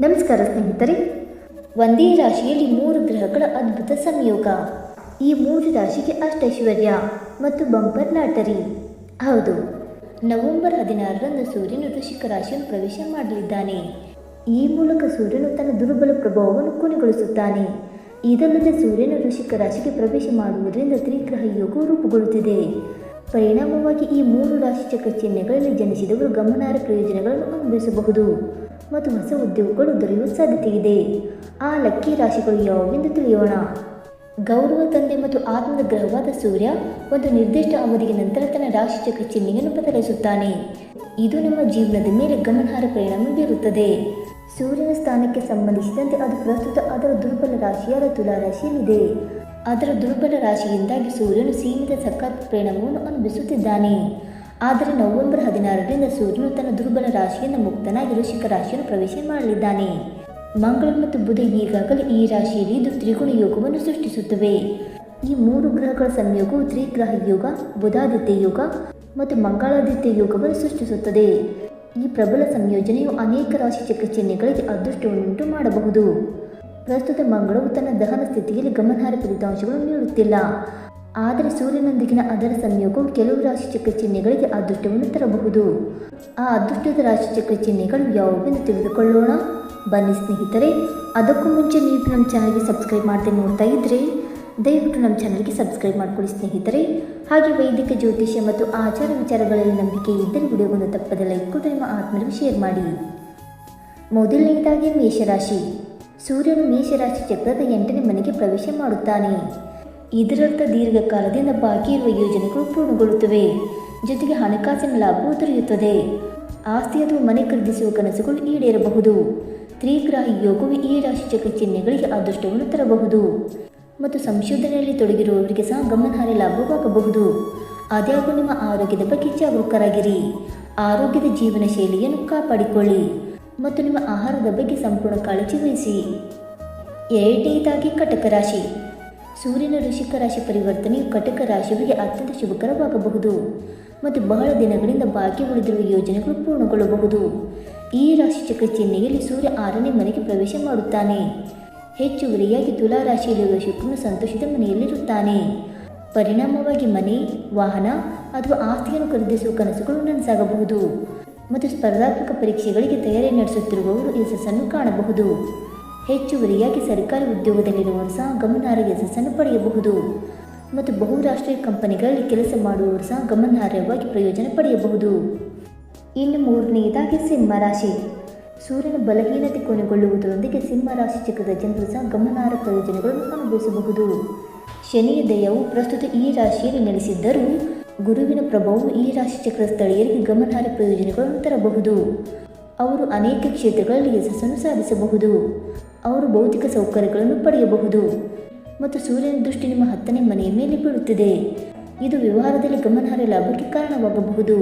ನಮಸ್ಕಾರ ಸ್ನೇಹಿತರೆ. ಒಂದೇ ರಾಶಿಯಲ್ಲಿ ಮೂರು ಗ್ರಹಗಳ ಅದ್ಭುತ ಸಂಯೋಗ. ಈ ಮೂರು ರಾಶಿಗೆ ಅಷ್ಟೈಶ್ವರ್ಯ ಮತ್ತು ಬಂಪರ್ ಲಾಟರಿ. ಹೌದು, ನವೆಂಬರ್ ಹದಿನಾರರಂದು ಸೂರ್ಯನು ವೃಷಿಕ ರಾಶಿಯನ್ನು ಪ್ರವೇಶ ಮಾಡಲಿದ್ದಾನೆ. ಈ ಮೂಲಕ ಸೂರ್ಯನು ತನ್ನ ದುರ್ಬಲ ಪ್ರಭಾವವನ್ನು ಕೊನೆಗೊಳಿಸುತ್ತಾನೆ. ಇದಲ್ಲದೆ ಸೂರ್ಯನು ವೃಷಿಕ ರಾಶಿಗೆ ಪ್ರವೇಶ ಮಾಡುವುದರಿಂದ ತ್ರಿಗ್ರಹ ಯೋಗವು ರೂಪುಗೊಳ್ಳುತ್ತಿದೆ. ಪರಿಣಾಮವಾಗಿ ಈ ಮೂರು ರಾಶಿ ಚಕ್ರ ಚಿಹ್ನೆಗಳಲ್ಲಿ ಜನಿಸಿದವರು ಗಮನಾರ್ಹ ಪ್ರಯೋಜನಗಳನ್ನು ಅನುಭವಿಸಬಹುದು ಮತ್ತು ಹೊಸ ಉದ್ಯೋಗಗಳು ದೊರೆಯುವ ಸಾಧ್ಯತೆ ಇದೆ ಆ ಲಕ್ಕಿ ರಾಶಿಗಳು ಯಾವುವೆಂದು ತಿಳಿಯೋಣ? ಗೌರವ, ತಂದೆ ಮತ್ತು ಆತ್ಮದ ಗ್ರಹವಾದ ಸೂರ್ಯ ಒಂದು ನಿರ್ದಿಷ್ಟ ಅವಧಿಗೆ ನಂತರ ತನ್ನ ರಾಶಿ ಚಕ್ರ ಚಿಹ್ನೆಯನ್ನು ಬದಲಿಸುತ್ತಾನೆ ಇದು ನಮ್ಮ ಜೀವನದ ಮೇಲೆ ಗಮನಾರ್ಹ ಪರಿಣಾಮ ಬೀರುತ್ತದೆ. ಸೂರ್ಯನ ಸ್ಥಾನಕ್ಕೆ ಸಂಬಂಧಿಸಿದಂತೆ ಅದು ಪ್ರಸ್ತುತ ಅದರ ದುರ್ಬಲ ರಾಶಿಯಾದ ತುಲಾ ರಾಶಿಯಲ್ಲಿದೆ. ಅದರ ದುರ್ಬಲ ರಾಶಿಯಿಂದಾಗಿ ಸೂರ್ಯನು ಸೀಮಿತ ಸಖತ್ ಪ್ರೇರಣವನ್ನು ಅನುಭವಿಸುತ್ತಿದ್ದಾನೆ. ಆದರೆ ನವೆಂಬರ್ ಹದಿನಾರರಿಂದ ಸೂರ್ಯನು ತನ್ನ ದುರ್ಬಲ ರಾಶಿಯಿಂದ ಮುಕ್ತನಾಗಿ ವೃಷಿಕ ರಾಶಿಯನ್ನು ಪ್ರವೇಶ ಮಾಡಲಿದ್ದಾನೆ. ಮಂಗಳ ಮತ್ತು ಬುಧ ಈಗಾಗಲೇ ಈ ರಾಶಿಯಲ್ಲಿ ಇದು ತ್ರಿಗುಣ ಯೋಗವನ್ನು ಸೃಷ್ಟಿಸುತ್ತವೆ. ಈ ಮೂರು ಗ್ರಹಗಳ ಸಂಯೋಗವು ತ್ರಿಗ್ರಹ ಯೋಗ, ಬುಧಾದಿತ್ಯ ಯೋಗ ಮತ್ತು ಮಂಗಳಾದಿತ್ಯ ಯೋಗವನ್ನು ಸೃಷ್ಟಿಸುತ್ತದೆ. ಈ ಪ್ರಬಲ ಸಂಯೋಜನೆಯು ಅನೇಕ ರಾಶಿ ಚಿಹ್ನೆಗಳಿಗೆ ಅದೃಷ್ಟವನ್ನುಂಟು ಮಾಡಬಹುದು. ಪ್ರಸ್ತುತ ಮಂಗಳವು ತನ್ನ ದಹನ ಸ್ಥಿತಿಯಲ್ಲಿ ಗಮನಾರ್ಹ ಫಲಿತಾಂಶಗಳು ನೀಡುತ್ತಿಲ್ಲ. ಆದರೆ ಸೂರ್ಯನೊಂದಿಗಿನ ಅದರ ಸಂಯೋಗವು ಕೆಲವು ರಾಶಿ ಚಕ್ರ ಚಿಹ್ನೆಗಳಿಗೆ ಅದೃಷ್ಟವನ್ನು ತರಬಹುದು. ಆ ಅದೃಷ್ಟದ ರಾಶಿ ಚಕ್ರ ಚಿಹ್ನೆಗಳು ಯಾವುವೆಂದು ತಿಳಿದುಕೊಳ್ಳೋಣ? ಬನ್ನಿ ಸ್ನೇಹಿತರೆ, ಅದಕ್ಕೂ ಮುಂಚೆ ನೀವು ನಮ್ಮ ಚಾನಲ್ಗೆ ಸಬ್ಸ್ಕ್ರೈಬ್ ಮಾಡ್ತೇನೆ ನೋಡ್ತಾ ಇದ್ದರೆ ದಯವಿಟ್ಟು ನಮ್ಮ ಚಾನಲ್ಗೆ ಸಬ್ಸ್ಕ್ರೈಬ್ ಮಾಡ್ಕೊಳ್ಳಿ ಸ್ನೇಹಿತರೆ. ಹಾಗೆ ವೈದಿಕ, ಜ್ಯೋತಿಷ್ಯ ಮತ್ತು ಆಚಾರ ವಿಚಾರಗಳಲ್ಲಿ ನಂಬಿಕೆ ಇದ್ದರೆ ವಿಡಿಯೋವನ್ನು ತಪ್ಪದೆ ಲೈಕ್ ಕೊಟ್ಟು ನಿಮ್ಮ ಆತ್ಮರಿಗೆ ಶೇರ್ ಮಾಡಿ. ಮೊದಲನೇದಾಗಿ ಮೇಷರಾಶಿ. ಸೂರ್ಯನು ಮೇಷರಾಶಿ ಚಕ್ರದ ಎಂಟನೇ ಮನೆಗೆ ಪ್ರವೇಶ ಮಾಡುತ್ತಾನೆ. ಇದರರ್ಥ ದೀರ್ಘಕಾಲದಿಂದ ಬಾಕಿ ಇರುವ ಯೋಜನೆಗಳು ಪೂರ್ಣಗೊಳ್ಳುತ್ತವೆ. ಜೊತೆಗೆ ಹಣಕಾಸಿನ ಲಾಭವೂ ದೊರೆಯುತ್ತದೆ. ಆಸ್ತಿ ಅಥವಾ ಮನೆ ಖರೀದಿಸುವ ಕನಸುಗಳು ಈಡೇರಬಹುದು. ತ್ರಿಗ್ರಾಹಿ ಯೋಗವು ಈ ರಾಶಿ ಚಕ್ರ ಚಿಹ್ನೆಗಳಿಗೆ ಅದೃಷ್ಟವನ್ನು ತರಬಹುದು. ಮತ್ತು ಸಂಶೋಧನೆಯಲ್ಲಿ ತೊಡಗಿರುವವರಿಗೆ ಸಹ ಗಮನಾರ್ಹ ಲಾಭವಾಗಬಹುದು. ಆದಾಗ್ಯೂ ನಿಮ್ಮ ಆರೋಗ್ಯದ ಬಗ್ಗೆ ಜಾಗರೂಕರಾಗಿರಿ. ಆರೋಗ್ಯದ ಜೀವನ ಶೈಲಿಯನ್ನು ಕಾಪಾಡಿಕೊಳ್ಳಿ. ಮತ್ತು ನಿಮ್ಮ ಆಹಾರದ ಬಗ್ಗೆ ಸಂಪೂರ್ಣ ಕಾಳಜಿ ವಹಿಸಿ. ಎರಡನೇದಾಗಿ ಕಟಕ ರಾಶಿ. ಸೂರ್ಯನ ಋಷಿಕ ರಾಶಿ ಪರಿವರ್ತನೆಯು ಕಟಕ ರಾಶಿಯವರಿಗೆ ಅತ್ಯಂತ ಶುಭಕರವಾಗಬಹುದು ಮತ್ತು ಬಹಳ ದಿನಗಳಿಂದ ಬಾಕಿ ಉಳಿದಿರುವ ಯೋಜನೆಗಳು ಪೂರ್ಣಗೊಳ್ಳಬಹುದು. ಈ ರಾಶಿ ಚಕ್ರ ಚಿಹ್ನೆಯಲ್ಲಿ ಸೂರ್ಯ ಆರನೇ ಮನೆಗೆ ಪ್ರವೇಶ ಮಾಡುತ್ತಾನೆ. ಹೆಚ್ಚುವರಿಯಾಗಿ ತುಲಾ ರಾಶಿಯಲ್ಲಿರುವ ಶುಕ್ರನು ಸಂತೋಷದ ಮನೆಯಲ್ಲಿರುತ್ತಾನೆ. ಪರಿಣಾಮವಾಗಿ ಮನೆ, ವಾಹನ ಅಥವಾ ಆಸ್ತಿಯನ್ನು ಖರೀದಿಸುವ ಕನಸುಗಳು ನನಸಾಗಬಹುದು. ಮತ್ತು ಸ್ಪರ್ಧಾತ್ಮಕ ಪರೀಕ್ಷೆಗಳಿಗೆ ತಯಾರಿ ನಡೆಸುತ್ತಿರುವವರು ಯಶಸ್ಸನ್ನು ಕಾಣಬಹುದು. ಹೆಚ್ಚುವರಿಯಾಗಿ ಸರ್ಕಾರಿ ಉದ್ಯೋಗದಲ್ಲಿರುವವರು ಸಹ ಗಮನಾರ್ಹ ಯಶಸ್ಸನ್ನು ಪಡೆಯಬಹುದು. ಮತ್ತು ಬಹುರಾಷ್ಟ್ರೀಯ ಕಂಪನಿಗಳಲ್ಲಿ ಕೆಲಸ ಮಾಡುವವರು ಸಹ ಗಮನಾರ್ಹವಾಗಿ ಪ್ರಯೋಜನ ಪಡೆಯಬಹುದು. ಇನ್ನು ಮೂರನೆಯದಾಗಿ ಸಿಂಹ ರಾಶಿ. ಸೂರ್ಯನ ಬಲಹೀನತೆ ಕೊನೆಗೊಳ್ಳುವುದರೊಂದಿಗೆ ಸಿಂಹ ರಾಶಿ ಚಕ್ರದ ಜನರು ಸಹ ಗಮನಾರ್ಹ ಪ್ರಯೋಜನಗಳನ್ನು ಅನುಭವಿಸಬಹುದು. ಶನಿಯ ದಯವು ಪ್ರಸ್ತುತ ಈ ರಾಶಿಯಲ್ಲಿ ನೆಲೆಸಿದ್ದರೂ ಗುರುವಿನ ಪ್ರಭಾವವು ಈ ರಾಶಿ ಚಕ್ರದ ಸ್ಥಳೀಯರಿಗೆ ಗಮನಾರ್ಹ ಪ್ರಯೋಜನಗಳನ್ನು ತರಬಹುದು. ಅವರು ಅನೇಕ ಕ್ಷೇತ್ರಗಳಲ್ಲಿ ಯಶಸ್ಸನ್ನು ಸಾಧಿಸಬಹುದು. ಅವರು ಭೌತಿಕ ಸೌಕರ್ಯಗಳನ್ನು ಪಡೆಯಬಹುದು. ಮತ್ತು ಸೂರ್ಯನ ದೃಷ್ಟಿ ನಿಮ್ಮ ಹತ್ತನೇ ಮನೆಯ ಮೇಲೆ ಬೀಳುತ್ತಿದೆ. ಇದು ವ್ಯವಹಾರದಲ್ಲಿ ಗಮನಾರ್ಹ ಲಾಭಕ್ಕೆ ಕಾರಣವಾಗಬಹುದು.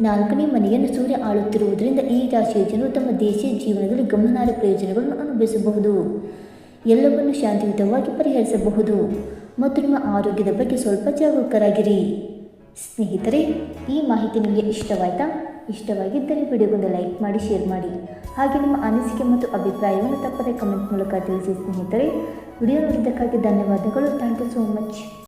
ನಾಲ್ಕನೇ ಮನೆಯನ್ನು ಸೂರ್ಯ ಆಳುತ್ತಿರುವುದರಿಂದ ಈ ರಾಶಿಯ ಜನರು ತಮ್ಮ ದೇಶೀಯ ಜೀವನದಲ್ಲಿ ಗಮನಾರ್ಹ ಪ್ರಯೋಜನಗಳನ್ನು ಅನುಭವಿಸಬಹುದು. ಎಲ್ಲವನ್ನು ಶಾಂತಿಯುತವಾಗಿ ಪರಿಹರಿಸಬಹುದು. ಮತ್ತು ನಿಮ್ಮ ಆರೋಗ್ಯದ ಬಗ್ಗೆ ಸ್ವಲ್ಪ ಜಾಗರೂಕರಾಗಿರಿ. ಸ್ನೇಹಿತರೆ, ಈ ಮಾಹಿತಿ ನಿಮಗೆ ಇಷ್ಟವಾಯಿತಾ? ಇಷ್ಟವಾಗಿದ್ದರೆ ವಿಡಿಯೋಗೊಂದು ಲೈಕ್ ಮಾಡಿ, ಶೇರ್ ಮಾಡಿ. ಹಾಗೆ ನಿಮ್ಮ ಅನಿಸಿಕೆ ಮತ್ತು ಅಭಿಪ್ರಾಯವನ್ನು ತಪ್ಪದೆ ಕಮೆಂಟ್ ಮೂಲಕ ತಿಳಿಸಿ ಸ್ನೇಹಿತರೆ. ವಿಡಿಯೋ ನೋಡಿದ್ದಕ್ಕಾಗಿ ಧನ್ಯವಾದಗಳು. Thank you so much.